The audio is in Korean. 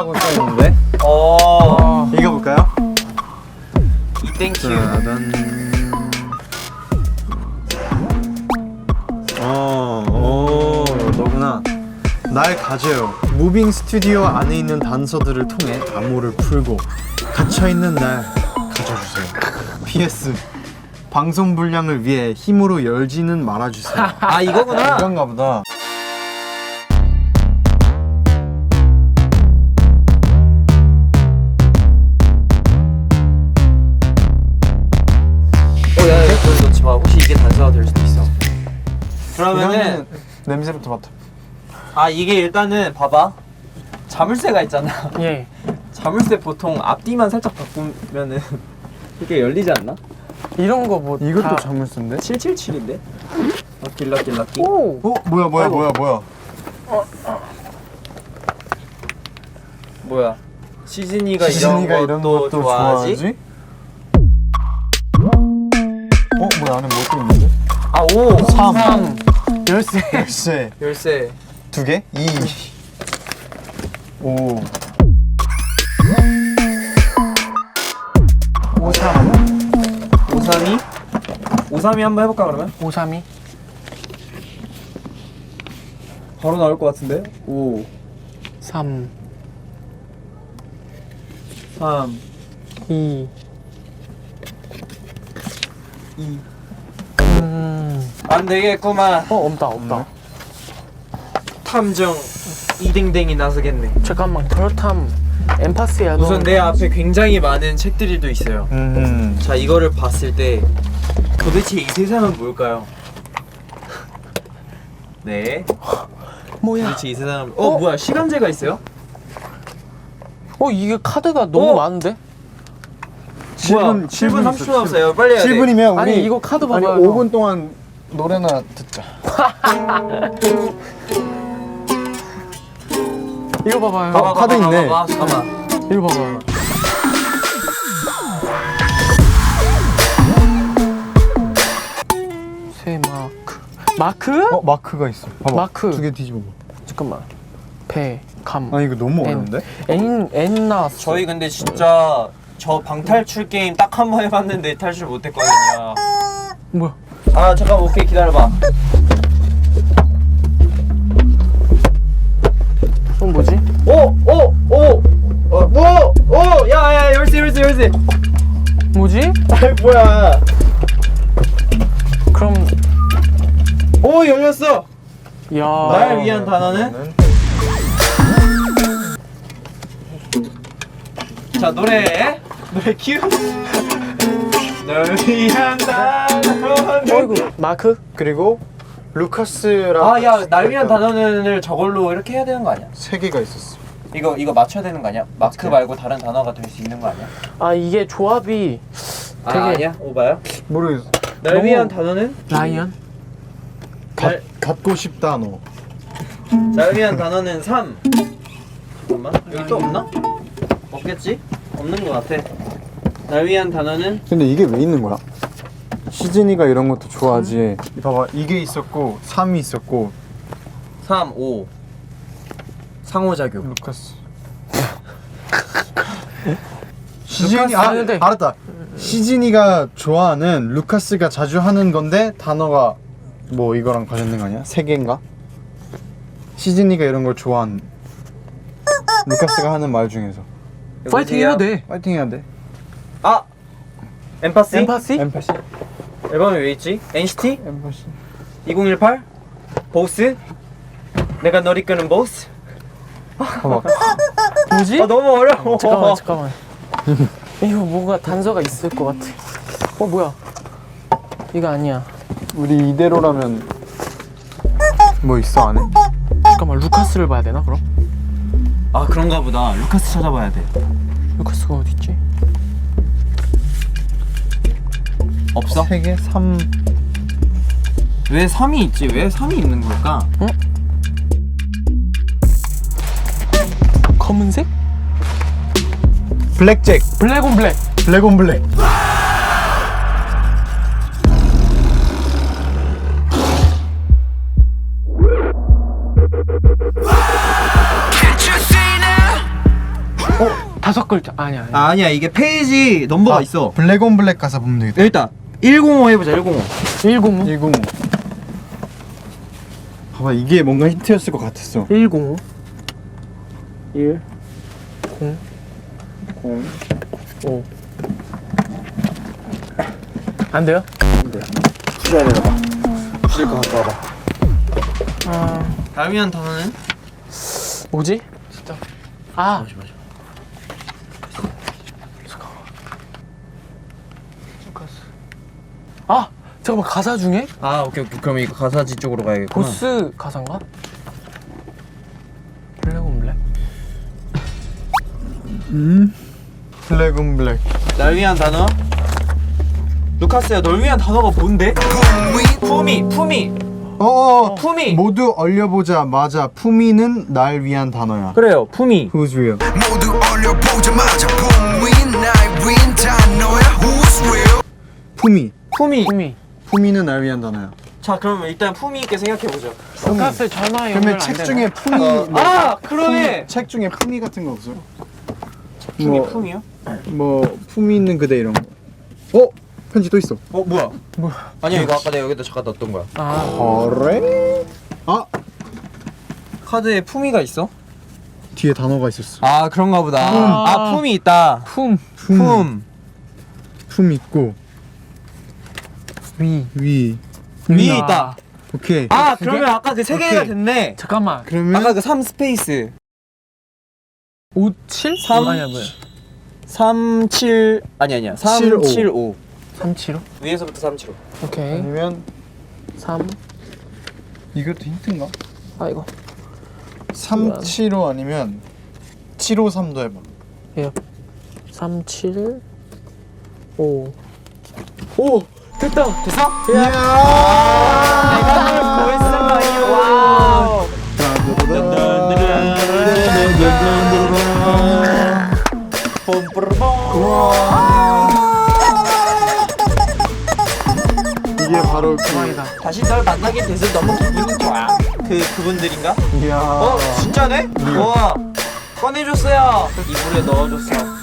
라고 써있는데 어. 읽어볼까요? 땡큐. 짜잔 어, 오, 너구나 날 가져요 무빙 스튜디오 안에 있는 단서들을 통해 암호를 풀고 갇혀있는 날 가져주세요 PS 방송 분량을 위해 힘으로 열지는 말아주세요 아 이거구나. 이건가 보다 그러면은 냄새부터 맡아 아 이게 일단은 봐봐. 자물쇠가 있잖아. 예. 자물쇠 보통 앞뒤만 살짝 바꾸면은 이게 열리지 않나? 이런 거 뭐 이것도 자물쇠인데? 777인데? 럭키 럭키 럭키. 오. 어? 뭐야 뭐야 뭐야 뭐야 뭐야? 시즈니가, 시즈니가 이런, 것도, 것도 좋아하지? 좋아하지? 어? 뭐야 안에 뭐 또 있는데? 아 오. 3 3. 열쇠. 열쇠 열쇠. 두 개? 2 5 53. 532? 532 한번 해볼까 그러면? 532. 바로 나올 것 같은데? 5 3. 3 2. 2 음. 안 되겠구만 어, 없다, 없다. 탐정 이댕댕이 나서겠네 잠깐만. 그렇다면 엠파스야. 너. 우선 내 앞에 굉장히 많은 책들이 또 있어요 음. 자 이거를 봤을 때 도대체 이 세상은 뭘까요? 네 뭐야? 도대체 이 세상은 어, 뭐야 시간제가 있어요? 어, 이게 카드가 너무 어? 많은데? 7분 7분 30초 남았어요 빨리 해야 돼 7분이면 우리 아니, 이거 카드 봐봐요. 5분 동안 노래나 듣자 이거 봐봐요. 어, 카드 있네. 봐봐, 잠깐만 이거 봐봐요. 새 마크. 마크? 어 마크가 있어 봐봐 마크. 두 개 뒤집어 봐 잠깐만. 배, 감. 아 이거 너무. 어려운데? N, N 나왔어. 저희 근데 진짜 저 방탈출 게임 딱 한 번 해봤는데 탈출 못했거든요 뭐야? 아 잠깐 오케이 기다려봐 이건 뭐지? 오! 오! 오! 어, 뭐? 오! 야, 야, 열쇠, 열쇠, 열쇠. 뭐지? 아이, 뭐야. 그럼 오, 열렸어. 야. 날 위한 단어는? 자, 노래. 노래 큐. 널 위한 단어는. 어이구 마크? 그리고 루카스랑 아, 야, 날 위한 단어는을 저걸로 이렇게 해야 되는 거 아니야? 세 개가 있었어 이거, 이거 맞춰야 되는 거 아니야? 마크 말고 다른 단어가 될 수 있는 거 아니야? 아 이게 조합이 아, 되게- 아니야? 오바요? 모르겠어 날 너무- 위한 단어는? 라이언? 갖, 갖고 싶다 너 날 위한 단어는 3 잠깐만 여기 또 없나? 없겠지? 없는 것 같아 날 위한 단어는? 근데 이게 왜 있는 거야? 시즈니가 이런 것도 좋아하지. 봐봐. 이게 있었고 3이 있었고. 3, 5 상호작용. 루카스. 시즈니 루카스. 아 하는데. 알았다. 시즈니가 좋아하는 루카스가 자주 하는 건데 단어가 뭐 이거랑 관련된 거 아니야? 세 개인가? 시즈니가 이런 걸 좋아하는 루카스가 하는 말 중에서. 파이팅 해야 돼. 파이팅 해야 돼 아! 엠파시? 엠파시? 엠파시 앨범이 왜 있지? NCT? 엠파시 2018? 보스? 내가 널 이끄는 보스? 봐봐 뭐지? 아 너무 어려워 잠깐만 잠깐만 이거 뭔가 단서가 있을 것 같아 어 뭐야 이거 아니야 우리 이대로라면 뭐 있어 안에? 잠깐만 루카스를 봐야 되나 그럼? 아 그런가 보다 루카스 찾아봐야 돼 루카스가 어디 있지? 없어? 세 개? 3 왜 3이 있지? 왜 3이 있는 걸까? 검은색? 블랙잭 블랙 온 블랙 블랙 온 블랙 now? 다섯 글자 아니야 아니야 아, 아니야 이게 페이지 넘버가 있어 블랙 온 블랙 가사 보면 되겠다 일단 105 해보자 105 105 105 봐봐 이게 뭔가 힌트였을 것 같았어. 105 1 0 0 5 안 돼요? 부셔야 되나 봐. 부실 것 같다 봐 아. 다음이한 단어는? 뭐지? 진짜? 아. 잠시만 아 잠깐만 가사 중에? 아 오케이 오케이. 그럼 이거 가사지 쪽으로 가야겠구나. 보스 가사인가? 블랙 온 블랙? 음? 블랙 온 블랙. 날 위한 단어? 루카스야 널 위한 단어가 뭔데? 품위? 품위 어어 품위. 모두 얼려보자 맞아 품위는 날 위한 단어야. 그래요 품위. Who's real? 모두 얼려보자마자 봄윈 나윈 다 너야. Who's real? 품위 품위 품이. 품위는 날 위한 단어야. 자 그러면 일단 품위 있게 생각해보자 루카스 전화 연결 그러면 안 책 되나? 중에 품위 뭐, 아 그러네. 책 중에 품위 같은 거 없어요? 품위 뭐, 품위요? 뭐 품위 있는 그대 이런 거. 어? 편지 또 있어. 어 뭐야? 뭐 아니야 이거 아까 내가 여기다 잠깐 넣었던 거야. 아. 그래? 아. 카드에 품위가 있어? 뒤에 단어가 있었어. 아 그런가 보다. 품. 아 품이 있다. 품, 품, 품. 품 있고 위 위 위에 아. 있다 오케이 아 그러면 아까 그 세 개가 오케이. 됐네 잠깐만 그러면 아까 그 3 스페이스 5, 7? 삼. 아니야 뭐야 3 7 아니 아니야 3 칠, 7 오. 5 3, 7호? 위에서부터 3 7 5 오케이 아니면 3 이것도 힌트인가? 아 이거 375 아니면 753도 해봐 예. 3, 7 5 오! 됐다! 됐어? 이야. 내가 구했어 와. 이게 바로 그 대박이다. 다시 널 만나게 돼서 너무 기분이 좋아. 그 그분들인가? 이야. 어 진짜네? 우와. 꺼내줬어요. 이불에 넣어줬어